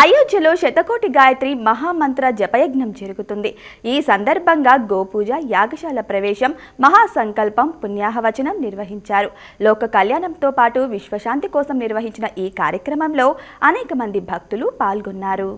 అయోధ్యలో శతకోటి గాయత్రి మహామంత్ర జపయజ్ఞం జరుగుతుంది. ఈ సందర్భంగా గోపూజ యాగశాల ప్రవేశం మహాసంకల్పం పుణ్యాహవచనం నిర్వహించారు. లోక కళ్యాణంతో పాటు విశ్వశాంతి కోసం నిర్వహించిన ఈ కార్యక్రమంలో అనేక మంది భక్తులు పాల్గొన్నారు.